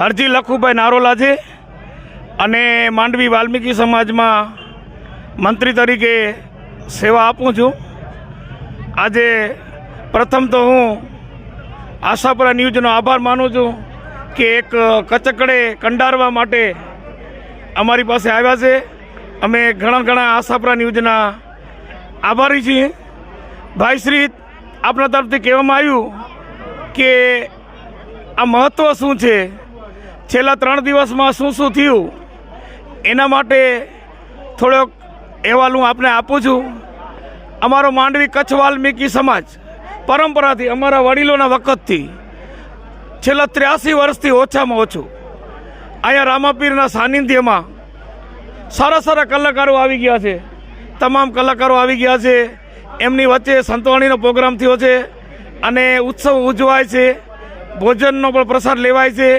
હરજી લખુભાઈ નારોલા છે. અને માંડવી વાલ્મીકી સમાજમાં મંત્રી તરીકે સેવા આપું છું. આજે પ્રથમ તો હું આશાપુરા ન્યૂઝનો આભાર માનું છું કે એક કચકડે કંડારવા માટે અમારી પાસે આવ્યા છે. અમે ઘણા ઘણા આશાપુરા ન્યૂઝના આભારી છીએ. ભાઈશ્રી આપણા તરફથી કહેવામાં આવ્યું કે આ મહત્ત્વ શું છે? છેલ્લા ત્રણ દિવસમાં શું શું થયું? એના માટે થોડોક અહેવાલ હું આપને આપું છું. અમારો માંડવી કચ્છ વાલ્મીકી સમાજ પરંપરાથી અમારા વડીલોના વખતથી છેલ્લા ત્ર્યાસી વર્ષથી ઓછામાં ઓછું અહીંયા રામાપીરના સાનિધ્યમાં સારા સારા કલાકારો આવી ગયા છે. તમામ કલાકારો આવી ગયા છે. એમની વચ્ચે સંતવાણીનો પ્રોગ્રામ થયો છે અને ઉત્સવ ઉજવાય છે. ભોજનનો પણ પ્રસાદ લેવાય છે.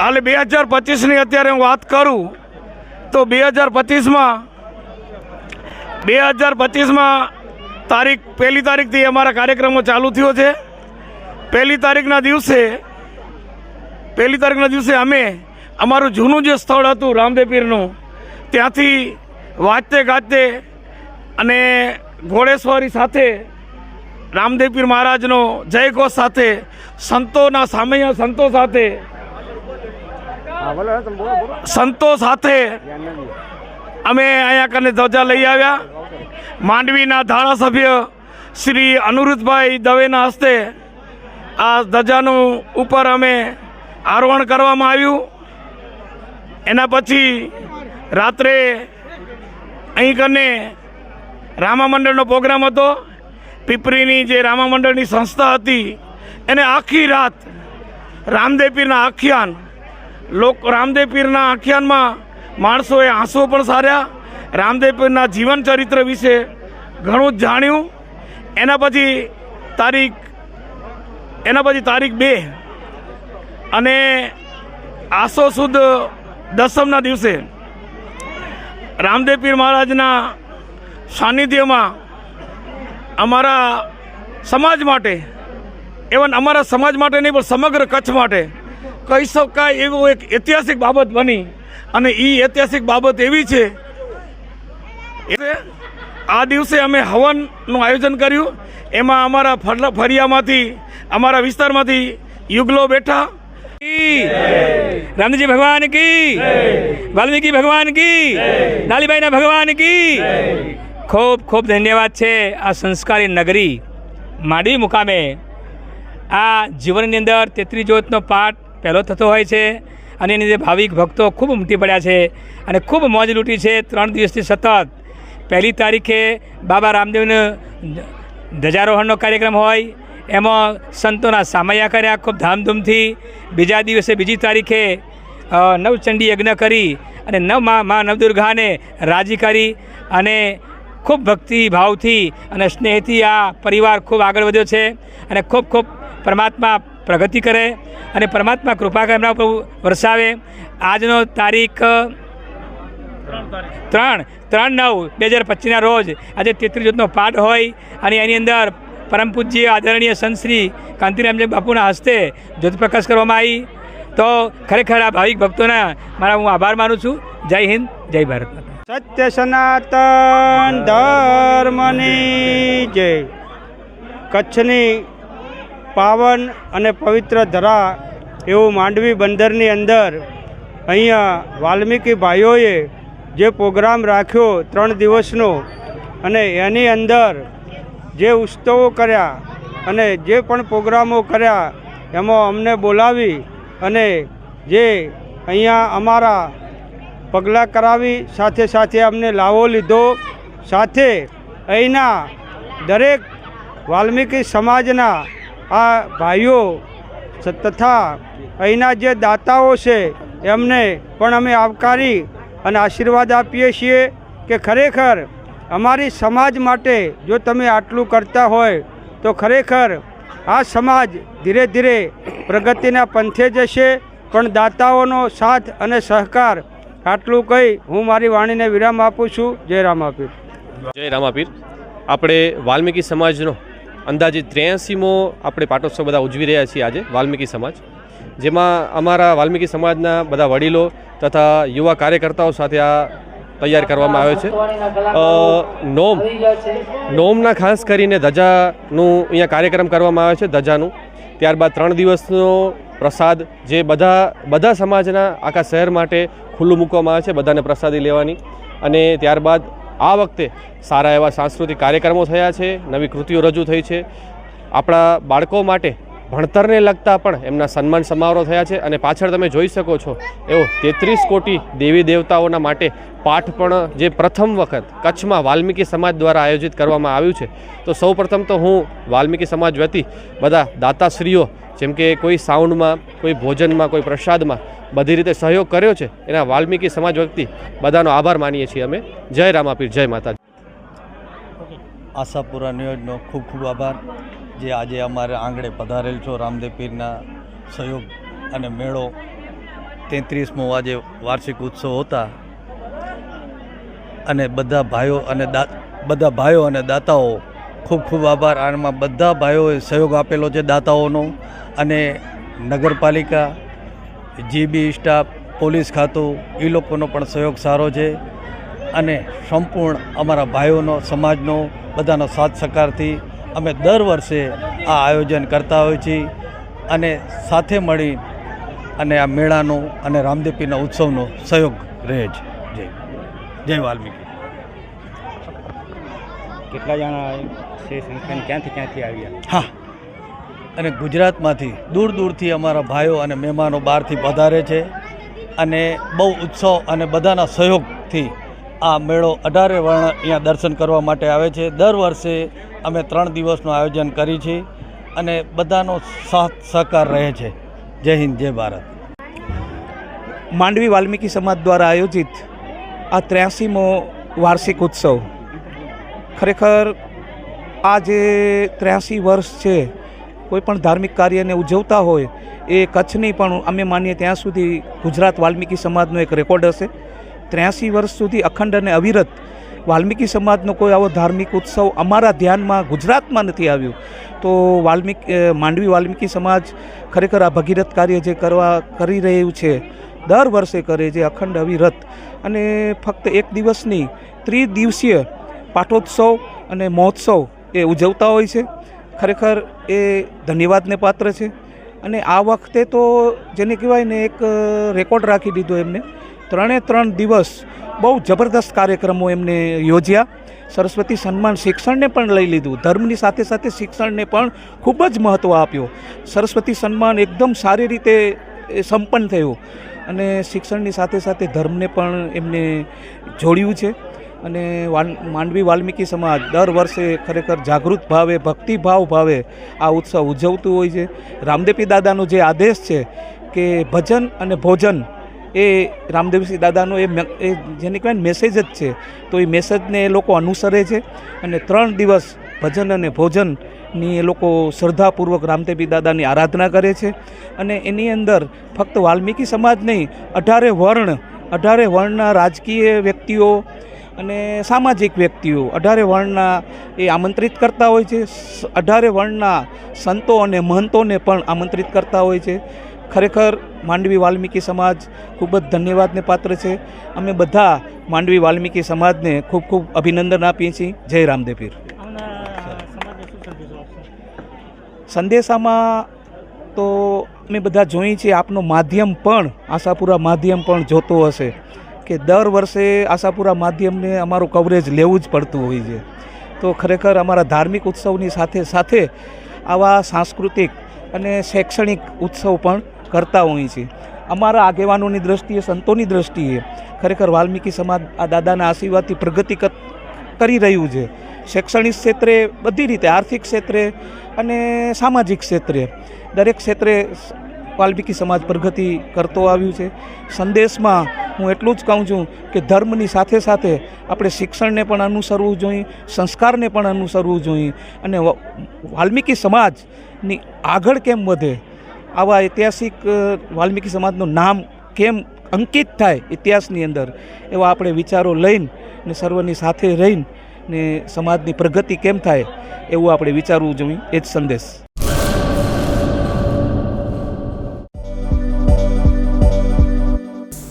હાલે બે હજાર પચીસની અત્યારે હું વાત કરું, તો બે હજાર પચીસમાં, બે હજાર પચીસમાં તારીખ, પહેલી તારીખથી અમારા કાર્યક્રમો ચાલુ થયો છે. પહેલી તારીખના દિવસે, પહેલી તારીખના દિવસે અમે અમારું જૂનું જે સ્થળ હતું રામદેવપીરનું, ત્યાંથી વાંચતે ગાજતે અને ઘોડેશ્વરી સાથે રામદેવપીર મહારાજનો જયઘોષ સાથે, સંતોના સામૈયા સંતો સાથે સંતો સાથે અમે અહીંયા કને ધ્વજા લઈ આવ્યા. માંડવીના ધારાસભ્ય શ્રી અનુરુદ્ધભાઈ દવેના હસ્તે આ ધજાનું ઉપર અમે આરોહણ કરવામાં આવ્યું. એના પછી રાત્રે અહીં કને રામા મંડળનો પ્રોગ્રામ હતો. પીપરીની જે રામા મંડળની સંસ્થા હતી, એને આખી રાત રામદેવ પીરના આખ્યાન લોક રામદેવ પીરના આખ્યાનમાં માણસોએ આંસુઓ પણ સાર્યા. રામદેવ પીરના જીવન ચરિત્ર વિશે ઘણું જ જાણ્યું. એના પછી તારીખ, એના પછી તારીખ બે. અને આસો સુદ દસમના દિવસે રામદેવ પીર મહારાજના સાનિધ્યમાં અમારા સમાજ માટે એવન અમારા સમાજ માટે નહીં, પણ સમગ્ર કચ્છ માટે કહી શકાય એવું એક ઐતિહાસિક બાબત બની અને એ ઐતિહાસિક બાબત એવી છે. આ દિવસે અમે હવનનું આયોજન કર્યું. એમાં અમારા ફળિયામાંથી, અમારા વિસ્તારમાંથી યુગલો બેઠા. રામજી ભગવાન કી! વાલ્મીકી ભગવાન કી! લાલીબાઈના ભગવાન કી! ખૂબ ખૂબ ધન્યવાદ છે આ સંસ્કારી નગરી માંડવી મુકામે. આ જીવનની અંદર તેત્રી જ્યોતનો પાઠ પહેલો થતો હોય છે. અને એની જે ભાવિક ભક્તો ખૂબ ઉમટી પડ્યા છે અને ખૂબ મોજ લૂંટી છે ત્રણ દિવસથી સતત. પહેલી તારીખે બાબા રામદેવનો ધ્વજારોહણનો કાર્યક્રમ હોય. એમાં સંતોના સામૈયા કર્યા ખૂબ ધામધૂમથી. બીજા દિવસે બીજી તારીખે નવચંડી યજ્ઞ કરી અને નવ મા મા નવદુર્ગાને રાજી કરી અને ખૂબ ભક્તિ ભાવથી અને સ્નેહથી આ પરિવાર ખૂબ આગળ વધ્યો છે. અને ખૂબ ખૂબ પરમાત્મા પ્રગતિ કરે અને પરમાત્મા કૃપા કરે, એમના ઉપર વરસાવે. આજનો તારીખ ત્રણ ત્રણ નવ બે હજાર પચીસના રોજ. આજે તેત્રીસ જ્યોતનો પાઠ હોય અને એની અંદર પરમ પૂજ્ય આદરણીય સંત શ્રી કાંતિરામજી બાપુના હસ્તે જ્યોત પ્રકાશ કરવામાં આવી. તો ખરેખર આ ભાવિક ભક્તોના મારા હું આભાર માનું છું. જય હિન્દ, જય ભારત સત્ય સનાતન ધર્મની જય. કચ્છની પાવન અને પવિત્ર ધરા એવું માંડવી બંદરની અંદર અહીંયા વાલ્મીકી ભાઈઓએ જે પ્રોગ્રામ રાખ્યો ત્રણ દિવસનો અને એની અંદર જે ઉત્સવો કર્યા અને જે પણ પ્રોગ્રામો કર્યા, એમાં અમને બોલાવી અને જે અહીંયા અમારા પગલાં કરાવી, સાથે સાથે અમને લાવો લીધો. સાથે અહીંના દરેક વાલ્મીકી સમાજના આ ભાઈઓ તથા અહીંના જે દાતાઓ છે, એમને પણ અમે આવકારી અને આશીર્વાદ આપીએ છીએ કે ખરેખર અમારી સમાજ માટે જો તમે આટલું કરતા હોય, તો ખરેખર આ સમાજ ધીરે ધીરે પ્રગતિના પંથે જશે. પણ દાતાઓનો સાથ અને સહકાર આટલું કહી હું મારી વાણીને વિરામ આપું છું. જય રામ આપીર જય રામાપીર. આપણે વાલ્મીકી સમાજનો અંદાજે ત્ર્યાસીમો આપણે પાટોત્સવ બધા ઉજવી રહ્યા છીએ આજે, વાલ્મીકી સમાજ. જેમાં અમારા વાલ્મીકી સમાજના બધા વડીલો તથા યુવા કાર્યકર્તાઓ સાથે આ તૈયાર કરવામાં આવ્યો છે. નોમ, નોમના ખાસ કરીને ધજાનું અહીંયા કાર્યક્રમ કરવામાં આવે છે, ધજાનું. ત્યારબાદ ત્રણ દિવસનો પ્રસાદ જે બધા બધા સમાજના આખા શહેર માટે ખુલ્લું મૂકવામાં આવે છે, બધાને પ્રસાદી લેવાની. અને ત્યારબાદ આ વખતે સારા એવા સાંસ્કૃતિક કાર્યક્રમો થયા છે, નવી કૃતિઓ રજૂ થઈ છે. આપણા બાળકો માટે ભણતરને લગતા પણ એમના સન્માન સમારોહ થયા છે અને પાછળ તમે જોઈ શકો છો, એવો તેત્રીસ કોટી દેવી દેવતાઓના માટે પાઠ પણ જે પ્રથમ વખત કચ્છમાં વાલ્મીકી સમાજ દ્વારા આયોજિત કરવામાં આવ્યું છે. તો સૌપ્રથમ તો હું વાલ્મીકી સમાજ વતી બધા દાતાશ્રીઓ, જેમ કે કોઈ સાઉન્ડમાં, કોઈ ભોજનમાં, કોઈ પ્રસાદમાં બધી રીતે સહયોગ કર્યો છે. એના વાલ્મીકી સમાજ વ્યક્તિ બધાનો આભાર માનીએ છીએ અમે. જય રામાપીર, જય માતા આશાપુરા નિયોજનો ખૂબ ખૂબ આભાર. જે આજે અમારે આંગણે પધારેલ છો રામદેવ પીરના સહયોગ અને મેળો. તેત્રીસમો આજે વાર્ષિક ઉત્સવ હતા. અને બધા ભાઈઓ અને દા, બધા ભાઈઓ અને દાતાઓ ખૂબ ખૂબ આભાર. આમાં બધા ભાઈઓએ સહયોગ આપેલો છે દાતાઓનો. અને નગરપાલિકા જીબી સ્ટાફ પોલીસ ખાતું એ લોકોનો પણ સહયોગ સારો છે અને સંપૂર્ણ અમારા ભાઈઓનો સમાજનો બધાનો સાથ સહકારથી અમે દર વર્ષે આ આયોજન કરતા હોઈએ છીએ અને સાથે મળી અને આ મેળાનો અને રામદેપીના ઉત્સવનો સહયોગ રહે છે જય જય વાલ્મીકી. કેટલા જણા છે સંખ્યાને? ક્યાંથી ક્યાંથી આવ્યા? હા. અને ગુજરાતમાંથી દૂર દૂરથી અમારા ભાઈઓ અને મહેમાનો બહારથી પધારે છે. અને બહુ ઉત્સવ અને બધાના સહયોગથી આ મેળો અઢારે વર્ણ અહીંયા દર્શન કરવા માટે આવે છે. દર વર્ષે અમે ત્રણ દિવસનું આયોજન કરી છે અને બધાનો સાથ સહકાર રહે છે. જય હિન્દ, જય ભારત. માંડવી વાલ્મીકી સમાજ દ્વારા આયોજિત આ ત્ર્યાસીમો વાર્ષિક ઉત્સવ. ખરેખર આ જે ત્ર્યાસી વર્ષ છે કોઈ પણ ધાર્મિક કાર્યને ઉજવતા હોય, એ કચ્છની પણ અમે માનીએ ત્યાં સુધી ગુજરાત વાલ્મીકી સમાજનો એક રેકોર્ડ હશે. ત્ર્યાસી વર્ષ સુધી અખંડ અને અવિરત વાલ્મીકી સમાજનો કોઈ આવો ધાર્મિક ઉત્સવ અમારા ધ્યાનમાં ગુજરાતમાં નથી આવ્યો. તો વાલ્મીક માંડવી વાલ્મીકી સમાજ ખરેખર આ ભગીરથ કાર્ય જે કરવા, કરી રહ્યું છે, દર વર્ષે કરે છે, અખંડ, અવિરત. અને ફક્ત એક દિવસની ત્રિદિવસીય પાટોત્સવ અને મહોત્સવ એ ઉજવતા હોય છે. ખરેખર એ ધન્યવાદને પાત્ર છે. અને આ વખતે તો જેને કહેવાય ને એક રેકોર્ડ રાખી દીધો એમને. ત્રણે ત્રણ દિવસ બહુ જબરદસ્ત કાર્યક્રમો એમને યોજ્યા. સરસ્વતી સન્માન શિક્ષણને પણ લઈ લીધું. ધર્મની સાથે સાથે શિક્ષણને પણ ખૂબ જ મહત્ત્વ આપ્યો. સરસ્વતી સન્માન એકદમ સારી રીતે સંપન્ન થયું. અને શિક્ષણની સાથે સાથે ધર્મને પણ એમને જોડ્યું છે. અને માંડવી વાલ્મીકી સમાજ દર વર્ષે ખરેખર જાગૃત ભાવે, ભક્તિભાવ ભાવે આ ઉત્સવ ઉજવતું હોય છે. રામદેવી દાદાનો જે આદેશ છે કે ભજન અને ભોજન એ રામદેવસિંહ દાદાનો એ એ જેને કહેવાય મેસેજ જ છે. તો એ મેસેજને એ લોકો અનુસરે છે અને ત્રણ દિવસ ભજન અને ભોજનની એ લોકો શ્રદ્ધાપૂર્વક રામદેવી દાદાની આરાધના કરે છે. અને એની અંદર ફક્ત વાલ્મીકી સમાજ નહીં, અઢારે વર્ણ, અઢારે વર્ણના રાજકીય વ્યક્તિઓ અને સામાજિક વ્યક્તિઓ અઢારે વર્ણના એ આમંત્રિત કરતા હોય છે. અઢારે વર્ણના સંતો અને મહંતોને પણ આમંત્રિત કરતા હોય છે. ખરેખર માંડવી વાલ્મીકી સમાજ ખૂબ જ ધન્યવાદને પાત્ર છે. અમે બધા માંડવી વાલ્મીકી સમાજને ખૂબ ખૂબ અભિનંદન આપીએ છીએ. જય રામદેવીર સંદેશામાં તો અમે બધા જોઈએ છીએ આપનો માધ્યમ પણ, આશાપુરા માધ્યમ પણ જોતો હશે. કે દર વર્ષે આશાપુરા માધ્યમને અમારું કવરેજ લેવું જ પડતું હોય છે. તો ખરેખર અમારા ધાર્મિક ઉત્સવની સાથે સાથે આવા સાંસ્કૃતિક અને શૈક્ષણિક ઉત્સવ પણ કરતા હોઈએ છીએ અમારા આગેવાનોની દ્રષ્ટિએ, સંતોની દ્રષ્ટિએ ખરેખર વાલ્મીકી સમાજ આ દાદાના આશીર્વાદથી પ્રગતિ કર- રહ્યું છે. શૈક્ષણિક ક્ષેત્રે બધી રીતે, આર્થિક ક્ષેત્રે અને સામાજિક ક્ષેત્રે, દરેક ક્ષેત્રે વાલ્મીકી સમાજ પ્રગતિ કરતો આવ્યું છે. સંદેશમાં હું એટલું જ કહું છું કે ધર્મની સાથે સાથે આપણે શિક્ષણને પણ અનુસરવું જોઈએ, સંસ્કારને પણ અનુસરવું જોઈએ અને વાલ્મીકી સમાજની આગળ કેમ વધે, આવા ઐતિહાસિક વાલ્મીકી સમાજનું નામ કેમ અંકિત થાય ઇતિહાસની અંદર, એવા આપણે વિચારો લઈને ને સર્વની સાથે રહીને ને સમાજની પ્રગતિ કેમ થાય, એવું આપણે વિચારવું જોઈએ. એ જ સંદેશ.